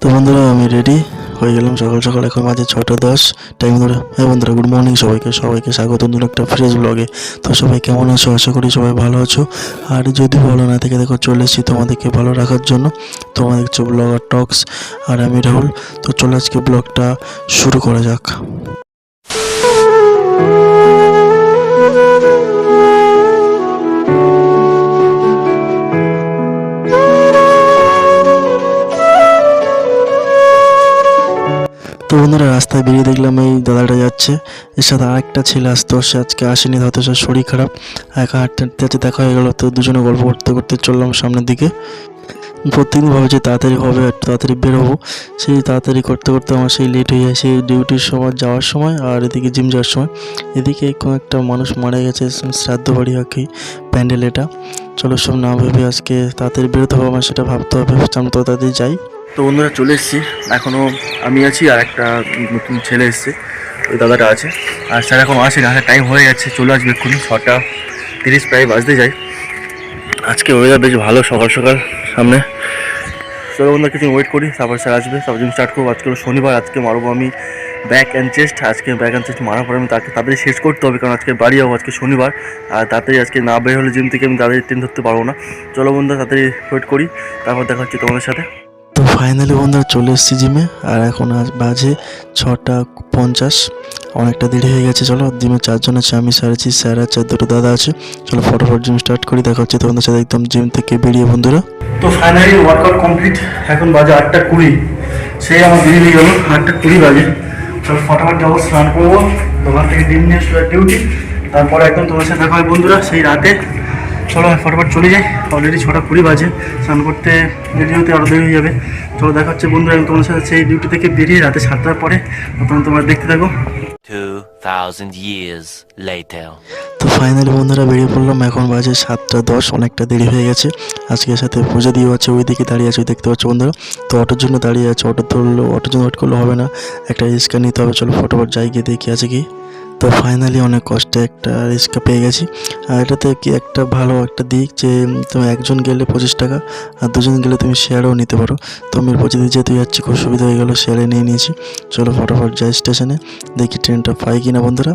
তো বন্ধুরা, আমি রেডি হয়ে গেলাম সকাল সকাল, এখন মাঝে ছটা দশ। টাইম ধরে হ্যাঁ বন্ধুরা গুড মর্নিং সবাইকে। সবাইকে স্বাগত নতুন একটা ফ্রেশ ব্লগে তো সবাই কেমন আছো? আশা করি সবাই ভালো আছো। আর যদি ভালো না থেকে দেখো, চলে এসেছি তোমাদেরকে ভালো রাখার জন্য। তোমাদের হচ্ছে ব্লগার টক্স আর আমি রাহুল। তো চলে আজকে ব্লগটা শুরু করা যাক। বন্ধুরা, রাস্তায় বেরিয়ে দেখলাম এই দাদাটা যাচ্ছে। এর সাথে আরেকটা ছেলে আসতো সে আজকে আসেনি, হয়তো সে শরীর খারাপ। একা হাঁটতে হাঁটতে দেখা হয়ে গেলো তো দুজনে গল্প করতে করতে চললাম সামনের দিকে। প্রত্যেকদিন ভাবে যে তাড়াতাড়ি হবে আর তাড়াতাড়ি বেরোবো সেই তাড়াতাড়ি করতে করতে আমার সেই লেট হয়ে যায়, সেই ডিউটির সময়, যাওয়ার সময় আর এদিকে জিম যাওয়ার সময়। এদিকে কোনো একটা মানুষ মারা গেছে শ্রাদ্ধ বাড়ি আর কি, প্যান্ডেল এটা। চলো সব না ভেবে আজকে তাড়াতাড়ি বেরোতে হবে আমার, সেটা ভাবতে হবে আমি তো তাড়াতাড়ি যাই। তো বন্ধুরা চলে এসেছি। এখনও আমি আছি আর একটা নতুন ছেলে এসছে। ওই দাদাটা আছে। আর স্যার এখন আসেনি, আসলে টাইম হয়ে যাচ্ছে চলে আসবে এক্ষুনি, ছটা তিরিশ প্রায় বাজতে যায়। আজকে ওয়েদার বেশ ভালো, সকাল সকাল সামনে। চলো বন্ধুরা কিছু ওয়েট করি, তারপর স্যার আসবে। তারপর জিম স্টার্ট করব। আজকে শনিবার, আজকে মারবো আমি ব্যাক অ্যান্ড চেস্ট আজকে ব্যাক অ্যান্ড চেস্ট মারার পরে আমি তাকে তাড়াতাড়ি শেষ করতে হবে, কারণ আজকে বাড়ি যাব, আজকে শনিবার। আর তাড়াতাড়ি আজকে না বের হলে জিম থেকে আমি তাড়াতাড়ি ট্রেন ধরতে পারব না। চলো বন্ধুরা, তাড়াতাড়ি ওয়েট করি, তারপর দেখা হচ্ছে তোমাদের সাথে। ফাইনালি বন্ধুরা চলে এসেছি জিমে, আর এখন আজ বাজে ছটা পঞ্চাশ। অনেকটা দেরি হয়ে গেছে, চলো জিমে চারজন আছে, আমি, স্যার আছি, স্যার আছে দুটো দাদা আছে। চলো ফটোফট জিম স্টার্ট করি দেখা হচ্ছে তোমাদের সাথে একদম জিম থেকে বেরিয়ে বন্ধুরা। তো ফাইনালি ওয়ার্কআউট কমপ্লিট এখন বাজে আটটা কুড়ি। সেই আমার বেরিয়ে গেল, আটটা কুড়ি বাজে। চলো ফটাফট যাব, স্নান করব, দোকান থেকে ডিম নিয়ে ডিউটি তারপরে একদম তোমার সাথে দেখা হয় বন্ধুরা, সেই রাতে। চলো ফটাফট চলে যাই। অলরেডি ছটা কুড়ি বাজে। স্নান করতে রেডি হতে আরও দেরি হয়ে যাবে। চলো দেখা হচ্ছে বন্ধুরা আমি তোমার সাথে সেই ডিউটি থেকে বেরিয়ে রাতে সাতটার পরে তখন তোমরা দেখতে থাকো। 2,000 years later. তো ফাইনালি বন্ধুরা বেরিয়ে পড়লাম। এখন বাজে সাতটা দশ অনেকটা দেরি হয়ে গেছে। আজকের সাথে পুজো দিয়েও আছে ওই দিকে দাঁড়িয়ে আছে ওই দেখতে পাচ্ছ বন্ধুরা। তো অটোর জন্য দাঁড়িয়ে আছে অটো ধরলো অটোর জন্য ওয়েট করলে হবে না। একটা রিক্সা নিতে হবে। চলো ফটোফট যাই গিয়ে দেখি আছে কি। তো ফাইনালি অনেক কষ্টে একটা রিক্সা পেয়ে গেছি। আর এটাতে কি একটা ভালো একটা দিক যে, তুমি একজন গেলে পঁচিশ টাকা, আর দুজন গেলে তুমি শেয়ারও নিতে পারো। তো আমি পঁচিশ যেহেতু যাচ্ছি, খুব সুবিধা হয়ে গেলো শেয়ারে নিয়ে নিয়েছি। চলো ফটোফট যাই স্টেশনে দেখি ট্রেনটা পাই কিনা বন্ধুরা।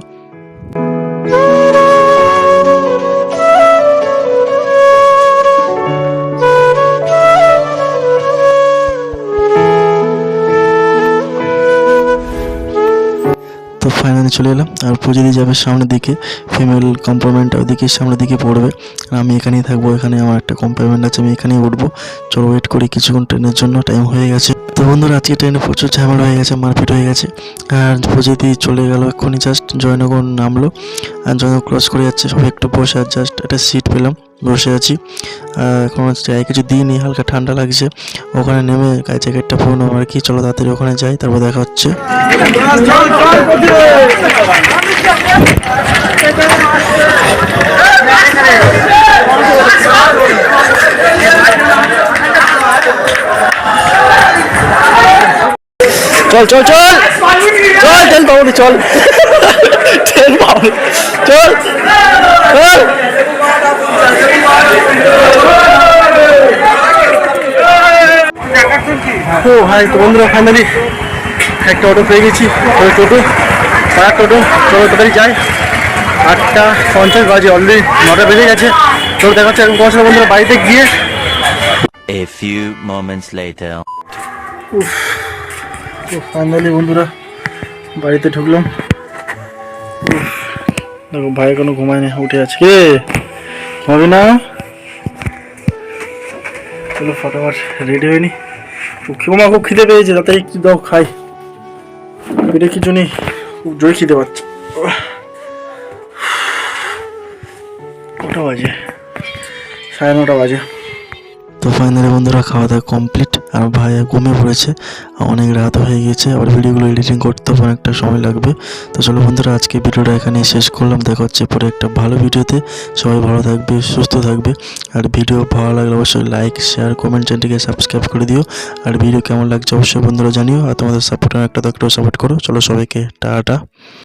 ফাইনালি চলে এলাম। আর পুজো দিয়ে যাবে সামনের দিকে। ফিমেল কম্পার্টমেন্ট ওইদিকে সামনের দিকে পড়বে। আর আমি এখানেই থাকব। এখানে আমার একটা কম্পার্টমেন্ট আছে। আমি এখানেই উঠবো। চলো ওয়েট করি। কিছুক্ষণ ট্রেনের জন্য টাইম হয়ে গেছে। তো বন্ধুরা, আজকে ট্রেনে প্রচুর ঝামেলা হয়ে গেছে। মারপিট হয়ে গেছে। আর দিয়ে চলে গেল এক্ষুনি। জাস্ট জয়নগর নামলো। আর জয়নগর ক্রস করে যাচ্ছে। সবাই একটু বসে। আর জাস্ট একটা সিট পেলাম। বসে আছি। এখন যাই কিছু দিইনি হালকা ঠান্ডা লাগছে। ওখানে নেমে গায়ে জ্যাকেটটা পরনো আর কি। চলো তাড়াতাড়ি ওখানে যাই তারপর দেখা হচ্ছে। চল চল চল। চল চল। না, চল চল। ও ভাই তো বন্ধুরা ফাইনালি একটা অটো পেয়ে গেছি। ওই টোটো পাড়ার টোটো। চলো তাড়াতাড়ি যাই। আটটা পঞ্চাশ বাজে অলরেডি নটা বেজে গেছে। চলো দেখা হচ্ছে এরকম তোমার বন্ধুরা বাড়িতে গিয়ে। A few moments later. তো ফাইনালি বন্ধুরা বাড়িতে ঢুকলাম। উফ, দেখো ভাই কোনো ঘুমায় না উঠে আছে। কে? ঘুমাবি না? চলো ফটাফট রেডি হয়নি ক্ষমা খুব খিদে পেয়েছে, তাতে একটু দাও খাই। পেটে কিছু নেই, খুব জোরে খিদে পাচ্ছে। কটা বাজে? সাড়ে নটা বাজে। তো ফাইনালি বন্ধুরা খাওয়া দাওয়া কমপ্লিট। আর ভাই ঘুমিয়ে পড়েছে, অনেক রাত হয়ে গেছে আবার ভিডিওগুলো এডিটিং করতে অনেকটা সময় লাগবে। তো চলো বন্ধুরা, আজকে ভিডিওটা এখানে শেষ করলাম। দেখা হচ্ছে পরে একটা ভালো ভিডিওতে। সবাই ভালো থাকবে, সুস্থ থাকবে। আর ভিডিও ভালো লাগলে অবশ্যই লাইক শেয়ার কমেন্ট চ্যানেলটিকে সাবস্ক্রাইব করে দিও। আর ভিডিও কেমন লাগছে অবশ্যই বন্ধুরা জানিও। আর তোমাদের সাপোর্ট একটা থাকলেও সাপোর্ট করো। চলো সবাইকে, টাটা।